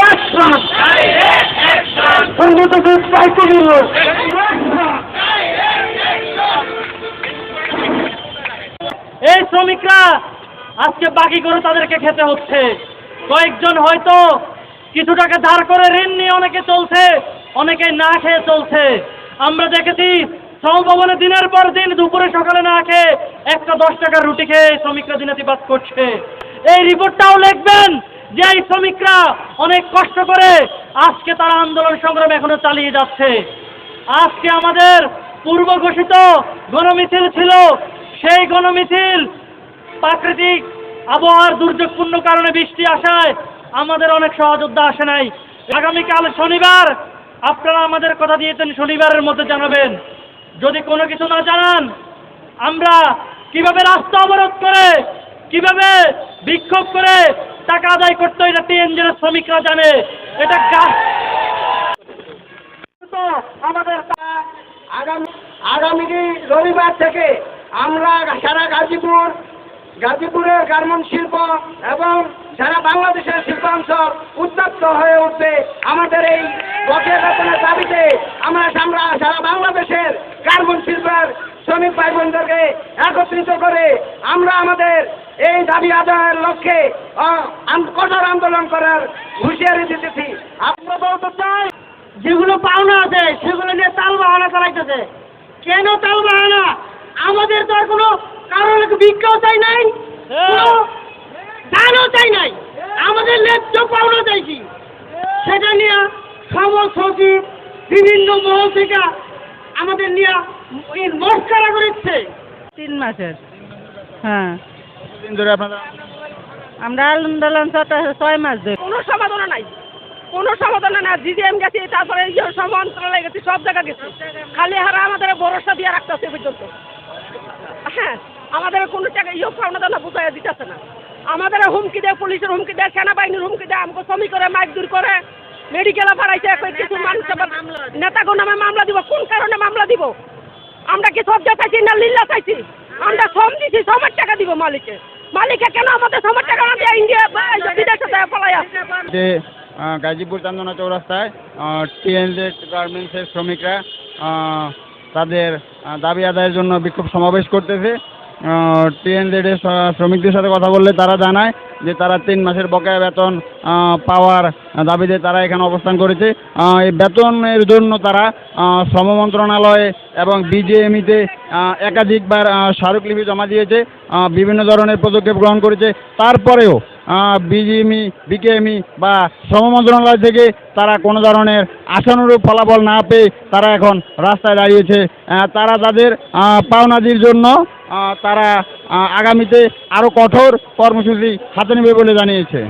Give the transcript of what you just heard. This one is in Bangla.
অ্যাকশন সংগঠনের দায়িত্ব নিল এই শ্রমিকরা, আজকে বাকি করে তাদেরকে খেতে হচ্ছে। কয়েকজন হয়তো কিছু টাকা ধার করে ঋণ নিয়ে অনেকে চলছে, অনেকে না খেয়ে চলছে। আমরা দেখেছি শ্রম ভবনে দিনের পর দিন দুপুরে সকালে না খেয়ে একটা দশ টাকার রুটি খেয়ে শ্রমিকরা দিনাতিপাত করছে। এই রিপোর্টটাও লিখবেন যে শ্রমিকরা অনেক কষ্ট করে আজকে তারা আন্দোলন সংগ্রাম এখনও চালিয়ে যাচ্ছে। আজকে আমাদের পূর্ব ঘোষিত গণমিছিল ছিল, সেই গণমিছিল প্রাকৃতিক আবহাওয়ার দুর্যোগপূর্ণ কারণে বৃষ্টি আসায় আমাদের অনেক সহযোদ্ধা আসে নাই। আগামীকাল শনিবার, আপনারা আমাদের কথা দিয়েছেন, শনিবারের মধ্যে জানাবেন। যদি কোনো কিছু না জানান, আমরা কীভাবে রাস্তা অবরোধ করে, কীভাবে বিক্ষোভ করে টাকা আদায় করতে এটা টিএনজির শ্রমিকরা জানে। এটা আমাদের আগামী রবিবার থেকে আমরা সারা গাজীপুর গাজীপুরের গার্মেন্ট শিল্প এবং সারা বাংলাদেশের শিল্পাঞ্চল উত্তপ্ত হয়ে উঠবে। আমাদের এই বকেয়া দাবিতে আমরা আমরা সারা বাংলাদেশের গার্মেন্ট শিল্পের শ্রমিক ভাই বোনদেরকে একত্রিত করে আমরা আমাদের এই দাবি আদায়ের লক্ষ্যে কঠোর আন্দোলন করার হুঁশিয়ারি দিতেছি। আমরা বলতে চাই, যেগুলো পাওনা আছে, সেগুলো নিয়ে তাল বাহানা চালাইতেছে। কেন তাল বাহানা? আমাদের তো আর কোনো কারোর ভিক্ষাও চাই নাই দানও চাই নাই। আমাদের ন্যায্য পাওনা চাইছি। সেটা নিয়ে সম সচিব, বিভিন্ন মহল থেকে আমাদের নিয়ে মস্কারা করেছে তিন মাসের হ্যাঁ। দিন ধরে আপনারা আমরা আন্দোলন ছয় মাস ধরে। কোনো সমাধান নাই। কোনো সমাধান না জিডিএম গেছি তারপরে সব মন্ত্রণালয় গেছি সব জায়গা গেছি। খালি হারা আমাদের ভরসা দিয়ে রাখতেছে পর্যন্ত। হ্যাঁ আমাদের কোনো টাকা ইয়ে পাওনা দানা বুঝাই দিতেছে না। আমাদের হুমকি দেয় পুলিশের হুমকি দেয় সেনাবাহিনীর হুমকি দেয় আমাকে শ্রমিক করে মাইক দূর করে মেডিকেলে বাড়াইছে কই কিছু মানুষ আবার নেতাগো নামে মামলা দিব কোন কারণে মামলা দিব? আমরা কি সব চাইছি না লিল্লা চাইছি? আমরা শ্রম দিছি, শ্রমের টাকা দিব মালিকে মালিকে কেন আমাদের শ্রমের টাকা না দিয়ে ইন্ডিয়া বিদেশে পলাই যে গাজীপুর চান্দনা চৌরাস্তায় টিএনজেড গার্মেন্টসের শ্রমিকরা তাদের দাবি আদায়ের জন্য বিক্ষোভ সমাবেশ করতেছে। টিএনজেডের শ্রমিকদের সাথে কথা বললে তারা জানায় যে তারা তিন মাসের বকেয়া বেতন পাওয়ার দাবিতে তারা এখানে অবস্থান করেছে। এই বেতনের জন্য তারা শ্রম মন্ত্রণালয়ে এবং বিজেএমইতে একাধিকবার স্মারকলিপি জমা দিয়েছে বিভিন্ন ধরনের পদক্ষেপ গ্রহণ করেছে। তারপরেও বিজিএমই, বিকেএমই বা শ্রম মন্ত্রণালয় থেকে তারা কোনো ধরনের আশানুরূপ ফলাফল না পেয়ে তারা এখন রাস্তায় দাঁড়িয়েছে। তারা তাদের পাওনাদির জন্য তারা আগামীতে আরও কঠোর কর্মসূচি হাতে নেবে বলে জানিয়েছে।